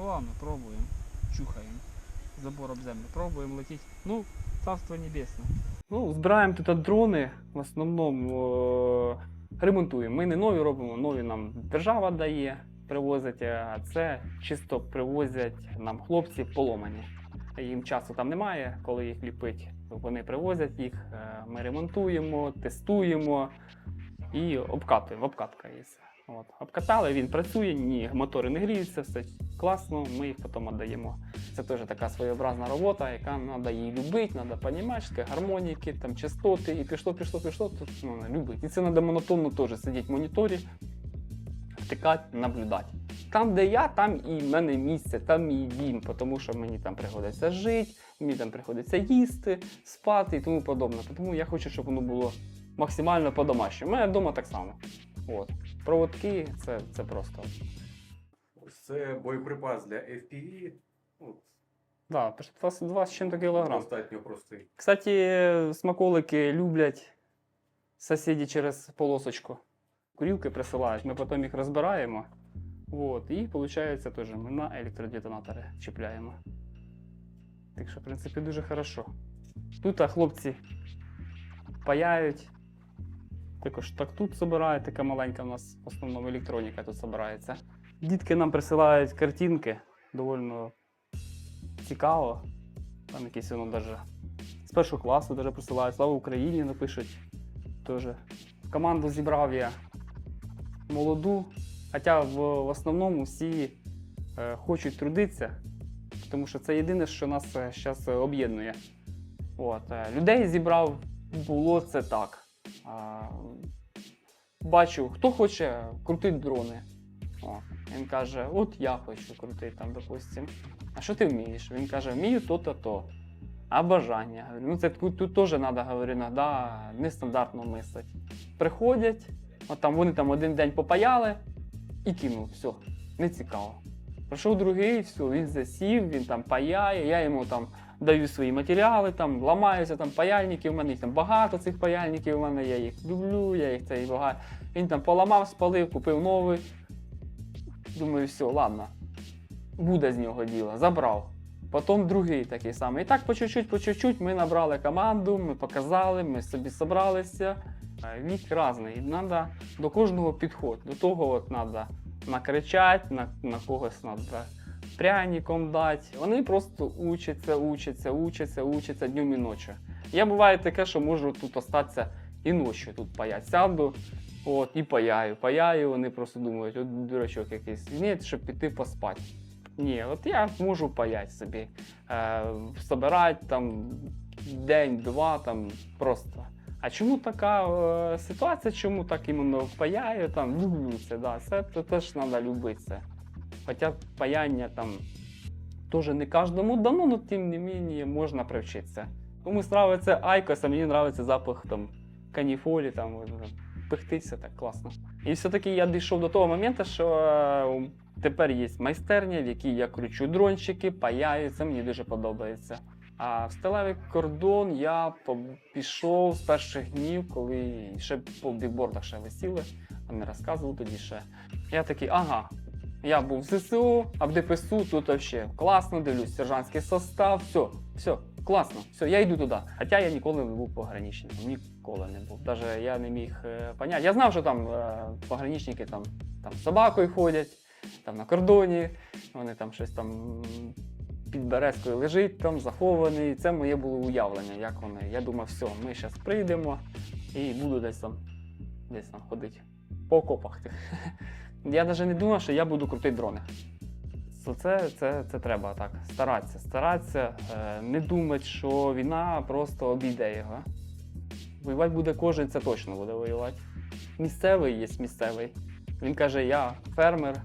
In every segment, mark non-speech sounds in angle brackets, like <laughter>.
Ну ладно, пробуємо. Чухаємо. Забор об землю. Пробуємо летіти. Ну, царство небесне. Ну, збираємо дрони, в основному ремонтуємо. Ми не нові робимо, нові нам держава дає, привозять, а це чисто привозять нам хлопці поломані. Їм часу там немає, коли їх ліпить. Вони привозять їх, е, ми ремонтуємо, тестуємо і обкатуємо. Обкатка є. От. Обкатали, він працює, ні, мотори не гріються, все класно, ми їх потім віддаємо. Це теж така своєобразна робота, яка треба її любити, треба таке гармоніки, там, частоти, і пішло, пішло, пішло, то ну, любити. І це треба монотонно теж сидіти в моніторі, втикати, наблюдати. Там, де я, там і в мене місце, там мій дім, тому що мені там приходиться жити, мені там приходиться їсти, спати і тому подобне. Тому я хочу, щоб воно було максимально по-домашньому. У мене вдома так само. От. Проводки це, це просто. Ось це боєприпас для FPV. От, Да, 22 з чим-то кілограм. достатньо простий. Кстати, смаколики люблять сусіди через полосочку. Курілки присилають, ми потім їх розбираємо. От, і виходить теж ми на електродетонатори чіпляємо. Так що, в принципі, дуже хорошо. Тут а, хлопці паяють. Також так тут збирають, така маленька у нас в основному електроніка тут збирається. Дітки нам присилають картинки, доволі цікаво. Там якісь воно даже з першого класу даже присилають. Слава Україні напишуть. Тоже. Команду зібрав я молоду. Хоча в, в основному всі е, хочуть трудитися, тому що це єдине, що нас зараз об'єднує. От, е, людей зібрав, було це так. А, бачу, хто хоче крутити дрони. О, він каже, от я хочу крутити там, допустим. А що ти вмієш? Він каже, вмію то-то то. А бажання. Ну це тут, теж треба, говорю, іноді нестандартно мислити. Приходять, от там вони там один день попаяли і кинув, все, не цікаво. Прийшов другий, все, він засів, він там паяє, я йому там даю свої матеріали, там ламаються там паяльники, у мене їх там багато цих паяльників, у мене я їх люблю, я їх цей багато. Він там поламав, спалив, купив новий. Думаю, все, ладно, буде з нього діло, забрав. Потім другий такий самий. І так по чуть-чуть, по чуть-чуть ми набрали команду, ми показали, ми собі зібралися. Вік різний. Треба до кожного підход. До того от треба накричати, на, на когось треба пряником дати. Вони просто учаться, учаться, учаться, учаться днем і ночі. Я буває таке, що можу тут остатися і ночі тут паять. Сяду от, і паяю. Паяю, вони просто думають, от дурачок якийсь. Ні, щоб піти поспати. Ні, от я можу паять собі. Е, собирати там день-два, там просто. А чому така е, ситуація? Чому так іменно паяю? Там люблю це, да, це теж треба любити. Хоча паяння там теж не кожному дано, але тим не менше можна привчитися. Комусь подобається айкос, а мені подобається запах там каніфолі, там пихтиться так класно. І все-таки я дійшов до того моменту, що е, тепер є майстерня, в якій я кручу дрончики, паяю, це мені дуже подобається. А в сталевий кордон я пішов з перших днів, коли ще по бікбордах ще висіли, а не розказував тоді ще. Я такий, ага. Я був в ЗСУ, а в ДПСУ тут вообще класно, дивлюсь, сержантський состав, все, все, класно, все, я йду туди. Хоча я ніколи не був пограничником, ніколи не був. Даже я не міг е, поняти. Я знав, що там е, пограничники там, там з собакою ходять, там на кордоні, вони там щось там під березкою лежить, там захований. Це моє було уявлення, як вони. Я думав, все, ми зараз прийдемо і буду десь там, десь там ходити по окопах. <laughs> Я навіть не думав, що я буду крутити дрони. Це, це, це треба так. Старатися, старатися, е, не думати, що війна просто обійде його. Воювати буде кожен, це точно буде воювати. Місцевий є місцевий. Він каже, я фермер.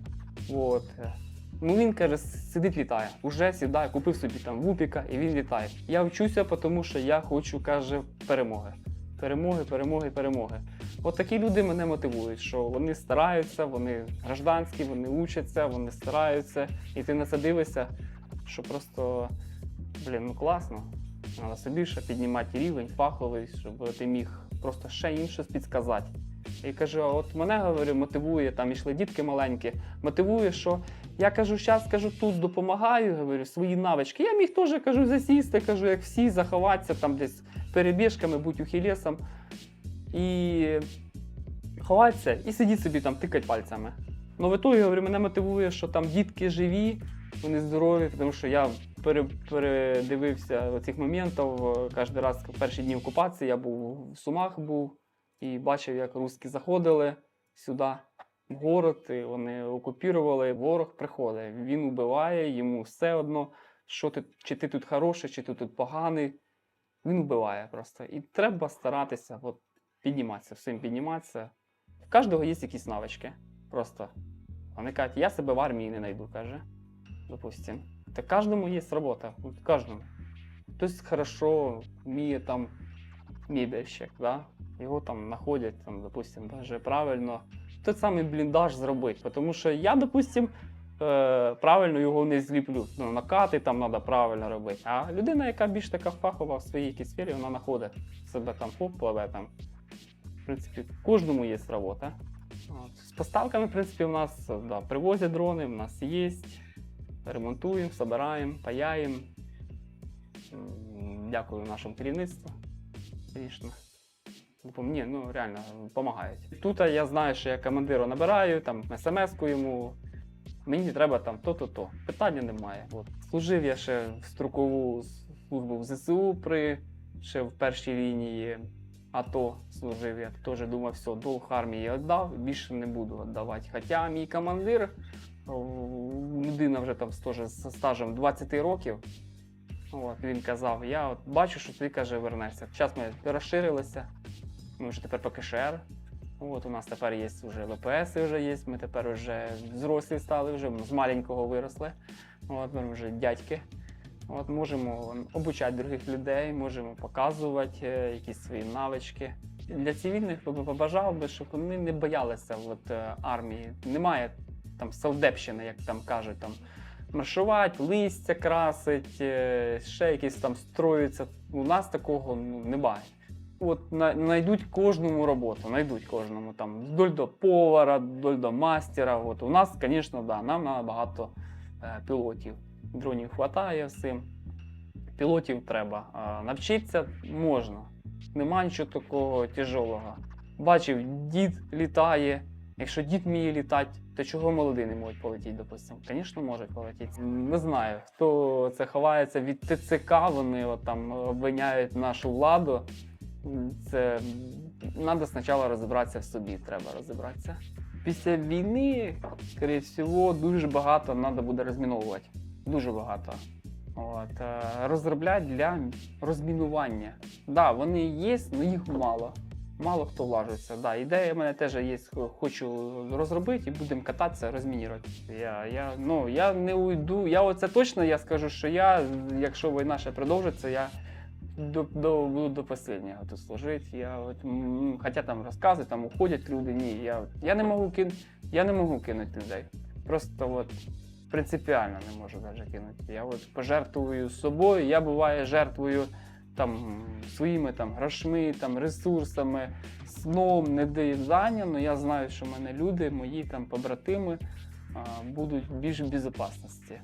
От. е, Ну він каже, сидить літає. Уже сідає, купив собі там вупіка і він літає. Я вчуся, тому що я хочу, каже, перемоги. Перемоги, перемоги, перемоги. От такі люди мене мотивують, що вони стараються, вони гражданські, вони учаться, вони стараються. І ти на це дивишся, що просто, блін, ну класно. Треба собі ще піднімати рівень фаховий, щоб ти міг просто ще їм щось. І кажу, от мене говорю, мотивує, там ішли дітки маленькі, мотивує, що Я кажу, зараз кажу, тут допомагаю, говорю, свої навички. Я міг теж кажу, засісти, кажу, як всі, заховатися там десь перебіжками, будь ухілесом. І ховатися і сидіти собі там, тикати пальцями. Ну, в ітогі, говорю, мене мотивує, що там дітки живі, вони здорові, тому що я пере, передивився цих моментів. Кожен раз в перші дні окупації я був в Сумах був і бачив, як русські заходили сюди, город, і вони окупували. Ворог приходить, він вбиває, йому все одно, що ти, чи ти тут хороший, чи ти тут поганий. Він вбиває просто. І треба старатися от, підніматися, всім підніматися. В кожного є якісь навички. Просто. Вони кажуть, я себе в армії не знайду, каже. Допустим. Та кожному є робота. Кожному. Хтось хорошо вміє там мебельщик, да? його там знаходять, там, допустим, даже правильно. Той самий бліндаж зробити. Тому що я, допустим, е, правильно його не зліплю. Ну, накати там треба правильно робити. А людина, яка більш така фахова в своїй якійсь сфері, вона знаходить себе там хоп, пливе там. В принципі, кожному є робота. От. З поставками, в принципі, у нас да, привозять дрони, у нас є. Ремонтуємо, збираємо, паяємо. Дякую нашому керівництву. Звісно. Ні, ну реально допомагають. Тут я знаю, що я командира набираю, там смс-ку йому. Мені треба там то-то, то. Питання немає. От. Служив я ще в строкову службу в ЗСУ при ще в першій лінії АТО служив. Я теж думав, все, долг армії віддав, більше не буду віддавати. Хоча мій командир, людина вже там з стажем 20 років. От, він казав: я от бачу, що ти каже, вернешся. Зараз ми розширилися. Ми вже тепер ПКШР. От у нас тепер є вже ВПС вже є. Ми тепер вже зрослі стали, вже з маленького виросли. От ми вже дядьки. От можемо обучати других людей, можемо показувати е, якісь свої навички. Для цивільних побажав би, щоб вони не боялися от, е, армії. Немає там совдепщини, як там кажуть, там маршувати, листя красить, е, ще якісь там строються. У нас такого ну, немає. От на- знайдуть кожному роботу, знайдуть кожному там вдоль до повара, вдоль до мастера. От у нас, звісно, да, нам треба багато е, пілотів. Дронів вистачає всім. Пілотів треба. Навчитися можна. Нема нічого такого тяжелого. Бачив, дід літає. Якщо дід вміє літати, то чого молодий не можуть полетіти, допустимо? Звісно, можуть полетіти. Не знаю, хто це ховається від ТЦК, вони от там обвиняють нашу владу. Це треба спочатку розібратися в собі, треба розібратися. Після війни, скоріше всього, дуже багато треба буде розміновувати. Дуже багато. От, е, розробляти для розмінування. Так, да, вони є, але їх мало. Мало хто влажиться. Да, ідея в мене теж є, хочу розробити і будемо кататися, розмінірувати. Я, я, ну, я не уйду. Я оце точно я скажу, що я, якщо війна ще продовжиться, я до, до, буду до останнього тут служити. Я от, хоча там розкази, там уходять люди. Ні, я, я не можу кин, я не можу кинути людей. Просто от принципіально не можу навіть кинути. Я от пожертвую собою, я буває жертвою там своїми там грошми, там ресурсами, сном, не доїдання, але я знаю, що в мене люди, мої там побратими будуть більш в безпечності.